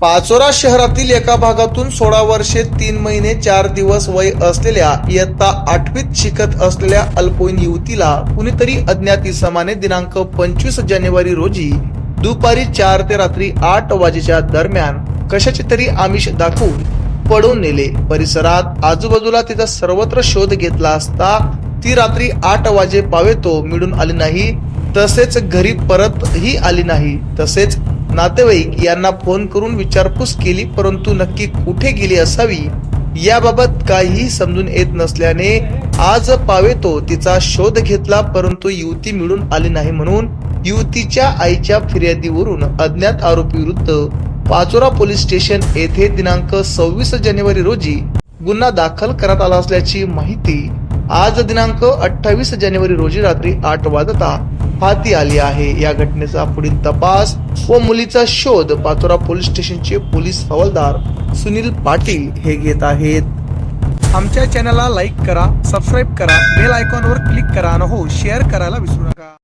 पाचोरा शहरातील एका भागातून सोळा वर्षे तीन महिने चार दिवस वय असलेल्या इयत्ता आठवीत शिकत असलेल्या अल्पवयीन युवतीला कुणीतरी अज्ञात इसमाने दिनांक पंचवीस जानेवारी रोजी दुपारी चार ते रात्री आठ वाजेच्या दरम्यान कशाचे तरी आमिष दाखवून पडून नेले. परिसरात आजूबाजूला तिचा सर्वत्र शोध घेतला असता ती रात्री आठ वाजे पावेतो मिळून आली नाही. तसेच घरी परतही आली नाही. तसेच नातेवाईक यांना फोन करून विचारपूस केली परंतु नक्की कुठे गेली असावी याबाबत काहीही समजून येत नसल्याने आज पावेतो तिचा शोध घेतला परंतु युवती मिळून आली नाही म्हणून युवतीच्या आईच्या फिर्यादीवरून अज्ञात आरोपी विरुद्ध पाचोरा पोलीस स्टेशन येथे दिनांक सव्वीस जानेवारी रोजी गुन्हा दाखल करण्यात आला असल्याची माहिती आज दिनांक अठ्ठावीस जानेवारी रोजी रात्री आठ वाजता हाती आली आहे. या घटनेचा पुढील तपास व मुलीचा शोध पाचोरा पोलीस स्टेशनचे पोलीस हवालदार सुनील पाटील हे घेत आहेत. आमच्या चॅनलला लाईक करा सबस्क्राईब करा बेल आयकॉनवर क्लिक करा आणि हो शेअर करायला विसरू नका.